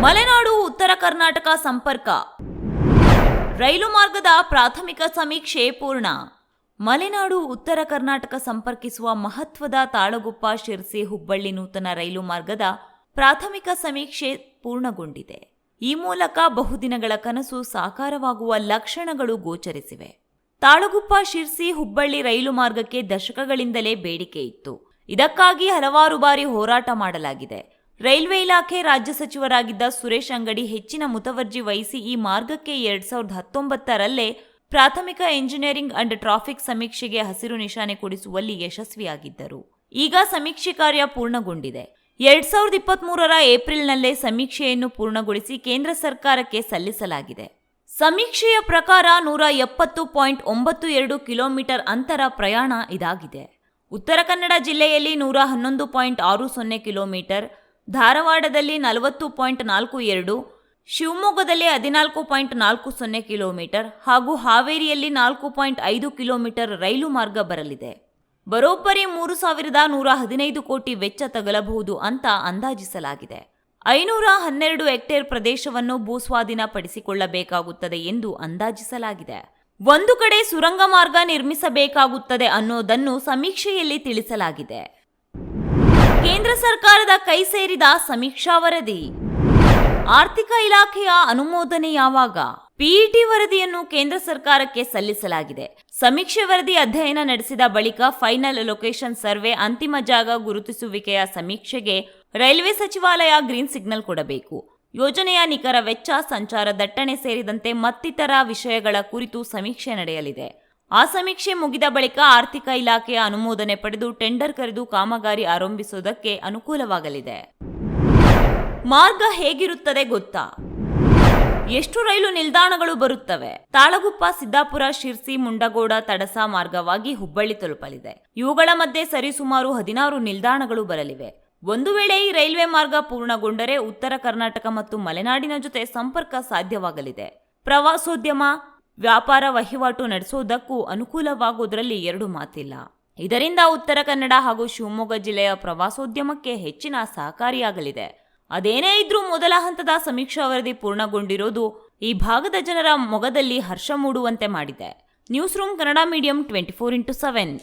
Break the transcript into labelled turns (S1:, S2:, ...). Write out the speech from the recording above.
S1: ಮಲೆನಾಡು, ಉತ್ತರ ಕರ್ನಾಟಕ ಸಂಪರ್ಕ. ರೈಲು ಮಾರ್ಗದ ಪ್ರಾಥಮಿಕ ಸಮೀಕ್ಷೆ ಪೂರ್ಣ. ಮಲೆನಾಡು, ಉತ್ತರ ಕರ್ನಾಟಕ ಸಂಪರ್ಕಿಸುವ ಮಹತ್ವದ ತಾಳಗುಪ್ಪ ಶಿರ್ಸಿ ಹುಬ್ಬಳ್ಳಿ ನೂತನ ರೈಲು ಮಾರ್ಗದ ಪ್ರಾಥಮಿಕ ಸಮೀಕ್ಷೆ ಪೂರ್ಣಗೊಂಡಿದೆ. ಈ ಮೂಲಕ ಬಹುದಿನಗಳ ಕನಸು ಸಾಕಾರವಾಗುವ ಲಕ್ಷಣಗಳು ಗೋಚರಿಸಿವೆ. ತಾಳಗುಪ್ಪ ಶಿರ್ಸಿ ಹುಬ್ಬಳ್ಳಿ ರೈಲು ಮಾರ್ಗಕ್ಕೆ ದಶಕಗಳಿಂದಲೇ ಬೇಡಿಕೆ ಇತ್ತು. ಇದಕ್ಕಾಗಿ ಹಲವಾರು ಬಾರಿ ಹೋರಾಟ ಮಾಡಲಾಗಿದೆ. ರೈಲ್ವೆ ಇಲಾಖೆ ರಾಜ್ಯ ಸಚಿವರಾಗಿದ್ದ ಸುರೇಶ್ ಅಂಗಡಿ ಹೆಚ್ಚಿನ ಮುತವರ್ಜಿ ವಹಿಸಿ ಈ ಮಾರ್ಗಕ್ಕೆ ಎರಡ್ ಸಾವಿರದ ಹತ್ತೊಂಬತ್ತರಲ್ಲೇ ಪ್ರಾಥಮಿಕ ಎಂಜಿನಿಯರಿಂಗ್ ಅಂಡ್ ಟ್ರಾಫಿಕ್ ಸಮೀಕ್ಷೆಗೆ ಹಸಿರು ನಿಶಾನೆ ಕೊಡಿಸುವಲ್ಲಿ ಯಶಸ್ವಿಯಾಗಿದ್ದರು. ಈಗ ಸಮೀಕ್ಷೆ ಕಾರ್ಯ ಪೂರ್ಣಗೊಂಡಿದೆ. ಎರಡ್ ಸಾವಿರದ ಇಪ್ಪತ್ಮೂರರ ಏಪ್ರಿಲ್ನಲ್ಲೇ ಸಮೀಕ್ಷೆಯನ್ನು ಪೂರ್ಣಗೊಳಿಸಿ ಕೇಂದ್ರ ಸರ್ಕಾರಕ್ಕೆ ಸಲ್ಲಿಸಲಾಗಿದೆ. ಸಮೀಕ್ಷೆಯ ಪ್ರಕಾರ ನೂರ ಎಪ್ಪತ್ತು ಪಾಯಿಂಟ್ ಒಂಬತ್ತು ಎರಡು ಕಿಲೋಮೀಟರ್ ಅಂತರ ಪ್ರಯಾಣ ಇದಾಗಿದೆ. ಉತ್ತರ ಕನ್ನಡ ಜಿಲ್ಲೆಯಲ್ಲಿ ನೂರ ಹನ್ನೊಂದು ಪಾಯಿಂಟ್ ಆರು ಸೊನ್ನೆ ಕಿಲೋಮೀಟರ್ ಧಾರವಾಡದಲ್ಲಿ ನಲವತ್ತು ಪಾಯಿಂಟ್ ನಾಲ್ಕು ಎರಡು, ಶಿವಮೊಗ್ಗದಲ್ಲಿ ಹದಿನಾಲ್ಕು ಪಾಯಿಂಟ್ ನಾಲ್ಕು ಸೊನ್ನೆ ಕಿಲೋಮೀಟರ್ ಹಾಗೂ ಹಾವೇರಿಯಲ್ಲಿ ನಾಲ್ಕು ಪಾಯಿಂಟ್ ಐದು ಕಿಲೋಮೀಟರ್ ರೈಲು ಮಾರ್ಗ ಬರಲಿದೆ. ಬರೋಬ್ಬರಿ ಮೂರು ಸಾವಿರದ ನೂರ ಹದಿನೈದು ಕೋಟಿ ವೆಚ್ಚ ತಗಲಬಹುದು ಅಂತ ಅಂದಾಜಿಸಲಾಗಿದೆ. ಐನೂರ ಹನ್ನೆರಡು ಹೆಕ್ಟೇರ್ ಪ್ರದೇಶವನ್ನು ಭೂಸ್ವಾಧೀನ ಪಡಿಸಿಕೊಳ್ಳಬೇಕಾಗುತ್ತದೆ ಎಂದು ಅಂದಾಜಿಸಲಾಗಿದೆ. ಒಂದು ಕಡೆ ಸುರಂಗ ಮಾರ್ಗ ನಿರ್ಮಿಸಬೇಕಾಗುತ್ತದೆ ಅನ್ನೋದನ್ನು ಸಮೀಕ್ಷೆಯಲ್ಲಿ ತಿಳಿಸಲಾಗಿದೆ. ಕೇಂದ್ರ ಸರ್ಕಾರದ ಕೈ ಸೇರಿದ ಸಮೀಕ್ಷಾ ವರದಿ. ಆರ್ಥಿಕ ಇಲಾಖೆಯ ಅನುಮೋದನೆ ಯಾವಾಗ? ಪಿಇಟಿ ವರದಿಯನ್ನು ಕೇಂದ್ರ ಸರ್ಕಾರಕ್ಕೆ ಸಲ್ಲಿಸಲಾಗಿದೆ. ಸಮೀಕ್ಷೆ ವರದಿ ಅಧ್ಯಯನ ನಡೆಸಿದ ಬಳಿಕ ಫೈನಲ್ ಲೊಕೇಶನ್ ಸರ್ವೆ ಅಂತಿಮ ಜಾಗ ಗುರುತಿಸುವಿಕೆಯ ಸಮೀಕ್ಷೆಗೆ ರೈಲ್ವೆ ಸಚಿವಾಲಯ ಗ್ರೀನ್ ಸಿಗ್ನಲ್ ಕೊಡಬೇಕು. ಯೋಜನೆಯ ನಿಖರ ವೆಚ್ಚ, ಸಂಚಾರ ದಟ್ಟಣೆ ಸೇರಿದಂತೆ ಮತ್ತಿತರ ವಿಷಯಗಳ ಕುರಿತು ಸಮೀಕ್ಷೆ ನಡೆಯಲಿದೆ. ಆ ಸಮೀಕ್ಷೆ ಮುಗಿದ ಬಳಿಕ ಆರ್ಥಿಕ ಇಲಾಖೆಯ ಅನುಮೋದನೆ ಪಡೆದು ಟೆಂಡರ್ ಕರೆದು ಕಾಮಗಾರಿ ಆರಂಭಿಸುವುದಕ್ಕೆ ಅನುಕೂಲವಾಗಲಿದೆ. ಮಾರ್ಗ ಹೇಗಿರುತ್ತದೆ ಗೊತ್ತಾ? ಎಷ್ಟು ರೈಲು ನಿಲ್ದಾಣಗಳು ಬರುತ್ತವೆ? ತಾಳಗುಪ್ಪ, ಸಿದ್ದಾಪುರ, ಶಿರ್ಸಿ, ಮುಂಡಗೋಡ, ತಡಸ ಮಾರ್ಗವಾಗಿ ಹುಬ್ಬಳ್ಳಿ ತಲುಪಲಿದೆ. ಇವುಗಳ ಮಧ್ಯೆ ಸರಿಸುಮಾರು ಹದಿನಾರು ನಿಲ್ದಾಣಗಳು ಬರಲಿವೆ. ಒಂದು ವೇಳೆ ಈ ರೈಲ್ವೆ ಮಾರ್ಗ ಪೂರ್ಣಗೊಂಡರೆ ಉತ್ತರ ಕರ್ನಾಟಕ ಮತ್ತು ಮಲೆನಾಡಿನ ಜೊತೆ ಸಂಪರ್ಕ ಸಾಧ್ಯವಾಗಲಿದೆ. ಪ್ರವಾಸೋದ್ಯಮ ವ್ಯಾಪಾರ ವಹಿವಾಟು ನಡೆಸೋದಕ್ಕೂ ಅನುಕೂಲವಾಗುವುದರಲ್ಲಿ ಎರಡು ಮಾತಿಲ್ಲ. ಇದರಿಂದ ಉತ್ತರ ಕನ್ನಡ ಹಾಗೂ ಶಿವಮೊಗ್ಗ ಜಿಲ್ಲೆಯ ಪ್ರವಾಸೋದ್ಯಮಕ್ಕೆ ಹೆಚ್ಚಿನ ಸಹಕಾರಿಯಾಗಲಿದೆ. ಅದೇನೇ ಇದ್ರೂ ಮೊದಲ ಹಂತದ ಸಮೀಕ್ಷಾ ವರದಿ ಪೂರ್ಣಗೊಂಡಿರೋದು ಈ ಭಾಗದ ಜನರ ಮೊಗದಲ್ಲಿ ಹರ್ಷ ಮೂಡುವಂತೆ ಮಾಡಿದೆ. News room Kannada medium twenty four into seven.